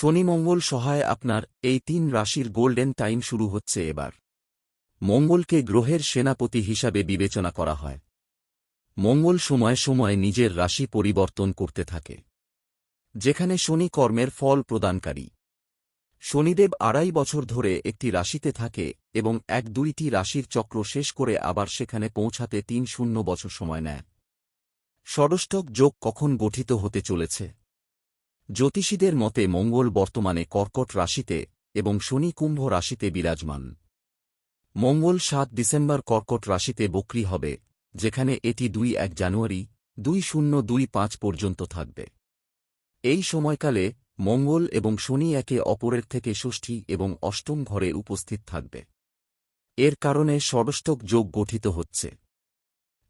শনি মঙ্গল সহায় আপনার, এই তিন রাশির গোল্ডেন টাইম শুরু হচ্ছে এবার। মঙ্গলকে গ্রহের সেনাপতি হিসাবে বিবেচনা করা হয়। মঙ্গল সময় সময় নিজের রাশি পরিবর্তন করতে থাকে। যেখানে শনি কর্মের ফল প্রদানকারী। শনিদেব আড়াই বছর ধরে একটি রাশিতে থাকে এবং এক দুইটি রাশির চক্র শেষ করে আবার সেখানে পৌঁছাতে তিন শূন্য বছর সময় নেয়। ষড়ষ্টক যোগ কখন গঠিত হতে চলেছে? জ্যোতিষীদের মতে মঙ্গল বর্তমানে কর্কট রাশিতে এবং শনি কুম্ভ রাশিতে বিরাজমান। মঙ্গল সাত ডিসেম্বর কর্কট রাশিতে বক্রি হবে, যেখানে এটি দুই এক জানুয়ারি, দুই শূন্য দুই পাঁচ পর্যন্ত থাকবে। এই সময়কালে মঙ্গল এবং শনি একে অপরের থেকে ষষ্ঠী এবং অষ্টম ঘরে উপস্থিত থাকবে। এর কারণে ষড়ষ্টক যোগ গঠিত হচ্ছে।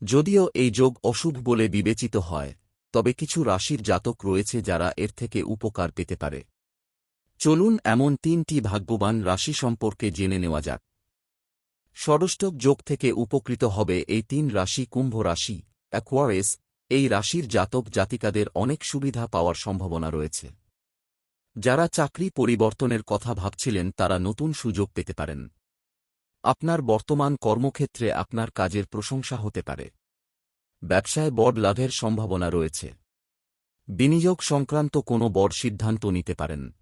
যদিও এই যোগ অশুভ বলে বিবেচিত হয় তবে কিছু রাশির জাতক রয়েছে যারা এর থেকে উপকার পেতে পারে। চলুন এমন তিনটি ভাগ্যবান রাশি সম্পর্কে জেনে নেওয়া যাক। ষড়ষ্টক যোগ থেকে উপকৃত হবে এই তিন রাশি কুম্ভ রাশি অ্যাকোয়ারেস এই রাশির জাতক জাতিকাদের অনেক সুবিধা পাওয়ার সম্ভাবনা রয়েছে। যারা চাকরি পরিবর্তনের কথা ভাবছিলেন তারা নতুন সুযোগ পেতে পারেন। আপনার বর্তমান কর্মক্ষেত্রে আপনার কাজের প্রশংসা হতে পারে। ব্যবসায় বড় লাভের সম্ভাবনা রয়েছে। বিনিয়োগ সংক্রান্ত কোনো বড় সিদ্ধান্ত নিতে পারেন।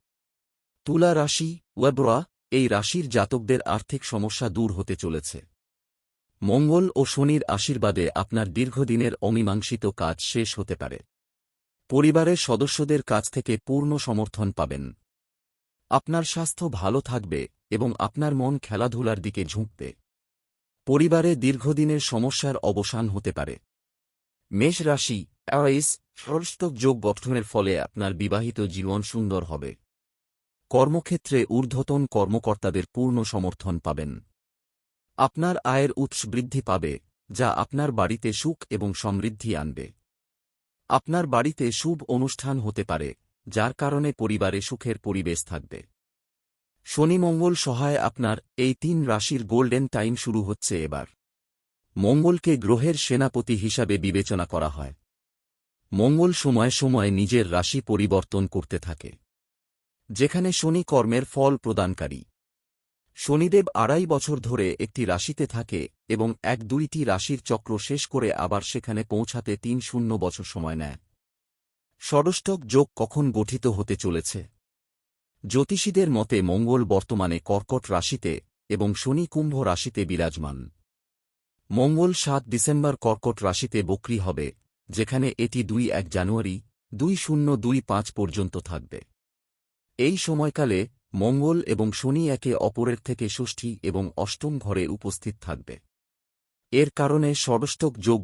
তুলা রাশি ওয়েবরা এই রাশির জাতকদের আর্থিক সমস্যা দূর হতে চলেছে। মঙ্গল ও শনির আশীর্বাদে আপনার দীর্ঘদিনের অমীমাংসিত কাজ শেষ হতে পারে। পরিবারের সদস্যদের কাছ থেকে পূর্ণ সমর্থন পাবেন। আপনার স্বাস্থ্য ভালো থাকবে এবং আপনার মন খেলাধুলার দিকে ঝুঁকবে। পরিবারে দীর্ঘদিনের সমস্যার অবসান হতে পারে। মেষ রাশি অ্যারাইস ষষ্ঠক যোগ গঠনের ফলে আপনার বিবাহিত জীবন সুন্দর হবে। কর্মক্ষেত্রে ঊর্ধ্বতন কর্মকর্তাদের পূর্ণ সমর্থন পাবেন। আপনার আয়ের উৎস বৃদ্ধি পাবে, যা আপনার বাড়িতে সুখ এবং সমৃদ্ধি আনবে। আপনার বাড়িতে শুভ অনুষ্ঠান হতে পারে, যার কারণে পরিবারে সুখের পরিবেশ থাকবে। শনি মঙ্গল সহায় আপনার এই তিন রাশির গোল্ডেন টাইম শুরু হচ্ছে এবার। মঙ্গলকে গ্রহের সেনাপতি হিসাবে বিবেচনা করা হয়। মঙ্গল সময় সময় নিজের রাশি পরিবর্তন করতে থাকে। যেখানে শনি কর্মের ফল প্রদানকারী। শনিদেব আড়াই বছর ধরে একটি রাশিতে থাকে এবং এক দুইটি রাশির চক্র শেষ করে আবার সেখানে পৌঁছাতে তিন শূন্য বছর সময় নেয়। ষড়ষ্টক যোগ কখন গঠিত হতে চলেছে? জ্যোতিষীদের মতে মঙ্গল বর্তমানে কর্কট রাশিতে এবং শনি কুম্ভ রাশিতে বিরাজমান। মঙ্গল সাত ডিসেম্বর কর্কট রাশিতে বক্রি হবে, যেখানে এটি দুই এক জানুয়ারি, দুই শূন্য দুই পাঁচ পর্যন্ত থাকবে। এই সময়কালে মঙ্গল এবং শনি একে অপরের থেকে ষষ্ঠী এবং অষ্টম ঘরে উপস্থিত থাকবে। এর কারণে ষড়ষ্টক যোগ